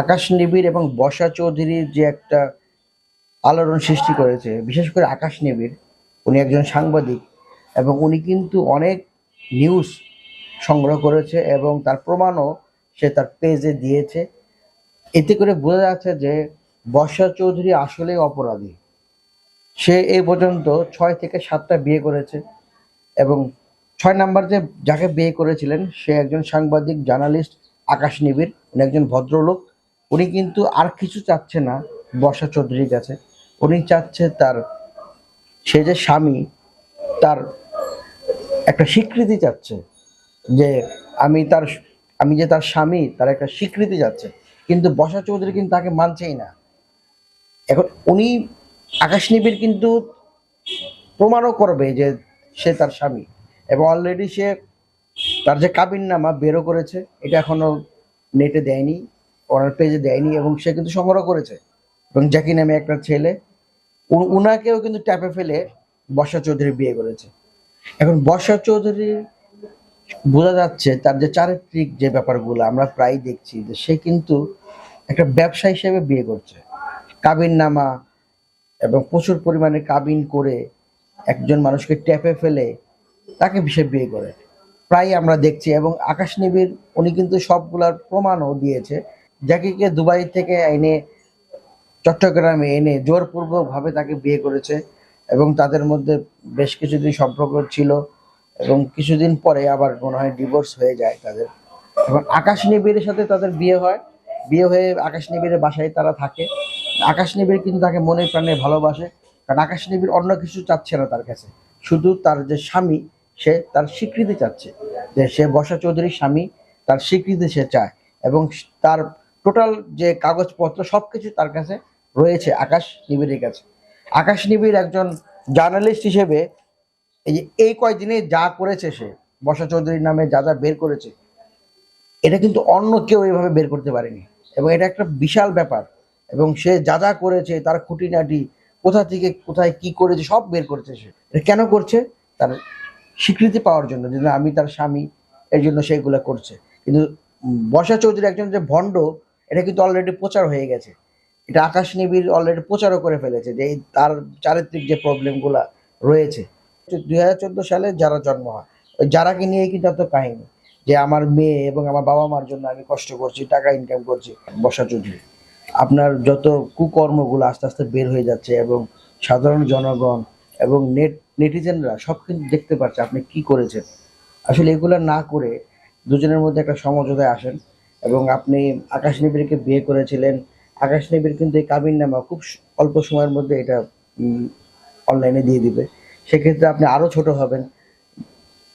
আকাশ নিবিড় এবং বর্ষা চৌধুরীর যে একটা আলোড়ন সৃষ্টি করেছে, বিশেষ করে আকাশ নিবিড়, উনি একজন সাংবাদিক এবং উনি কিন্তু অনেক নিউজ সংগ্রহ করেছে এবং তার প্রমাণও সে তার পেজে দিয়েছে। এতে করে বোঝা যাচ্ছে যে বর্ষা চৌধুরী আসলেই অপরাধী। সে এই পর্যন্ত ছয় থেকে সাতটা বিয়ে করেছে এবং ছয় নাম্বার যে যাকে বিয়ে করেছিলেন, সে একজন সাংবাদিক জার্নালিস্ট আকাশ নিবিড়, উনি একজন ভদ্রলোক। উনি কিন্তু আর কিছু চাচ্ছে না, বর্ষা চৌধুরীর কাছে উনি চাচ্ছে তার, সে যে স্বামী, তার একটা স্বীকৃতি চাচ্ছে যে আমি তার, আমি যে তার স্বামী, তার একটা স্বীকৃতি যাচ্ছে। কিন্তু বর্ষা চৌধুরী কিন্তু তাকে মানছেই না। এখন উনি আকাশ নিবিড় কিন্তু প্রমাণও করবে যে সে তার স্বামী। এবং অলরেডি সে তার যে কাবিন নামা বেরো করেছে, এটা এখনও নেটে দেয়নি। ওনার পেজে দেয়নি এবং সে কিন্তু সংগ্রহ করেছে। এবং জ্যাকি নামে একটা ছেলে উনাকেও কিন্তু ট্যাপে ফেলে বর্ষা চৌধুরী বিয়ে করেছে। এখন বর্ষা চৌধুরী বোঝা যাচ্ছে তার যে চারিত্রিক যে ব্যাপারগুলো আমরা প্রায় দেখছি যে সে কিন্তু একটা ব্যবসা হিসেবে বিয়ে করছে। কাবিন নামা এবং প্রচুর পরিমাণে কাবিন করে একজন মানুষকে ট্যাপে ফেলে তাকে সে বিয়ে করে। প্রায় আমরা দেখছি এবং আকাশ নিবিড়, উনি কিন্তু সবগুলার প্রমাণও দিয়েছে জ্যাকিকে দুবাই থেকে এনে চট্টগ্রামে এনে জোরপূর্বকভাবে তাকে বিয়ে করেছে এবং তাদের মধ্যে বেশ কিছুদিন সম্পর্ক ছিল এবং কিছুদিন পরে আবার মনে হয় ডিভোর্স হয়ে যায় তাদের। এবং আকাশ নিবিড়ের সাথে তাদের বিয়ে হয়। বিয়ে হয়ে আকাশ নিবিড়ের বাসায় তারা থাকে। আকাশ নিবিড় কিন্তু তাকে মনে প্রাণে ভালোবাসে। কারণ আকাশ নিবিড় অন্য কিছু চাচ্ছে না তার কাছে। শুধু তার যে স্বামী, সে তার স্বীকৃতি চাচ্ছে। যে সে বসা চৌধুরীর স্বামী, তার স্বীকৃতি সে চায়। এবং তার টোটাল যে কাগজপত্র সব কিছু তার কাছে রয়েছে আকাশ নিবিড়ের কাছে। আকাশ নিবিড় একজন জার্নালিস্ট হিসেবে এই যে এই কয়দিনে যা করেছে সে, বর্ষা চৌধুরীর নামে যা যা বের করেছে, এটা কিন্তু অন্য কেউ এইভাবে বের করতে পারেনি। এবং এটা একটা বিশাল ব্যাপার। এবং সে যা যা করেছে, তার খুঁটিনাটি, কোথা থেকে কোথায় কি করেছে, সব বের করেছে সে। এটা কেন করছে? তার স্বীকৃতি পাওয়ার জন্য যে আমি তার স্বামী, এর জন্য সেগুলো করছে। কিন্তু বর্ষা চৌধুরী একজন যে ভণ্ড এটা কিন্তু অলরেডি প্রচার হয়ে গেছে। এটা আকাশ নিবিড় অলরেডি প্রচারও করে ফেলেছে যে তার চারিত্রিক যে প্রবলেমগুলা রয়েছে। দুই হাজার চোদ্দ সালে যারা জন্ম হয়, ওই যারাকে নিয়ে কিন্তু এত কাহিনী, যে আমার মেয়ে এবং আমার বাবা মার জন্য আমি কষ্ট করছি, টাকা ইনকাম করছি বসা চৌধুরী, আপনার যত কুকর্মগুলো আস্তে আস্তে বের হয়ে যাচ্ছে এবং সাধারণ জনগণ এবং নেট নেটিজেনরা সব কিন্তু দেখতে পাচ্ছে আপনি কি করেছেন। আসলে এগুলো না করে দুজনের মধ্যে একটা সমঝোতায় আসেন। এবং আপনি আকাশ নিবিড়কে বিয়ে করেছিলেন। আকাশ নিবিড় কিন্তু এই কাবিন নামা খুব অল্প সময়ের মধ্যে এটা অনলাইনে দিয়ে দিবে। সেক্ষেত্রে আপনি আরও ছোট হবেন।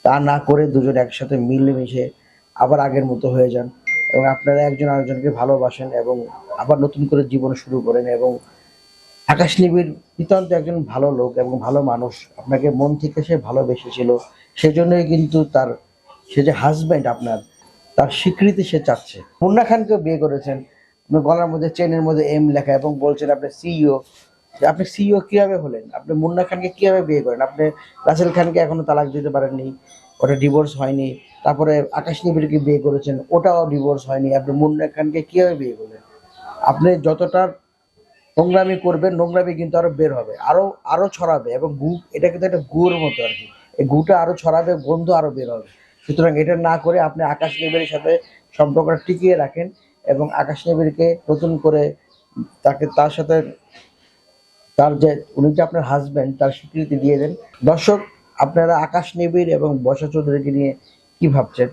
তা না করে দুজন একসাথে মিলেমিশে আবার আগের মতো হয়ে যান। এবং আপনারা একজন আরেকজনকে ভালোবাসেন এবং আবার নতুন করে জীবন শুরু করেন এবং আকাশ নিবিড় নিতান্ত একজন ভালো লোক এবং ভালো মানুষ। আপনাকে মন থেকে সে ভালোবেসেছিল। সেজন্যই কিন্তু তার, সে যে হাজব্যান্ড আপনার তার স্বীকৃতি সে চাচ্ছে। মুন্না খানকেও বিয়ে করেছেন। গলার মধ্যে, চেনের মধ্যে এম লেখা এবং বলছেন আপনি সিইও আপনি সিইও কীভাবে হলেন? আপনি মুন্না খানকে কীভাবে বিয়ে করেন? আপনি রাসেল খানকে এখনও তালাক দিতে পারেননি, ওটা ডিভোর্স হয়নি। তারপরে আকাশ নিবিড়কে বিয়ে করেছেন, ওটাও ডিভোর্স হয়নি। আপনি মুন্না খানকে কীভাবে বিয়ে করলেন? আপনি যতটা নোংরামি করবেন, নোংরামি কিন্তু আরও বের হবে, আরও আরও ছড়াবে এবং গু, এটা কিন্তু একটা গুর মতো আর কি। এই গুটা আরও ছড়াবে, গন্ধ আরও বের হবে। সুতরাং এটা না করে আপনি আকাশ নিবিড়ের সাথে সম্পর্কটা টিকিয়ে রাখেন এবং আকাশ নিবিড়কে নতুন করে তাকে তার সাথে তার যে উনি যে আপনার হাজব্যান্ড তার স্বীকৃতি দিয়ে দেন। দর্শক, আপনারা আকাশ নিবিড় এবং বর্ষা চৌধুরীকে নিয়ে কি ভাবছেন?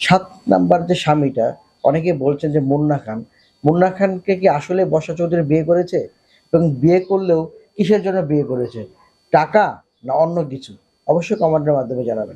সাত নাম্বার যে স্বামীটা, অনেকে বলছেন যে মুন্না খান। মুন্না খানকে কি আসলে বর্ষা চৌধুরী বিয়ে করেছে? এবং বিয়ে করলেও কিসের জন্য বিয়ে করেছে? টাকা না অন্য কিছু? অবশ্যই কমেন্টের মাধ্যমে জানাবেন।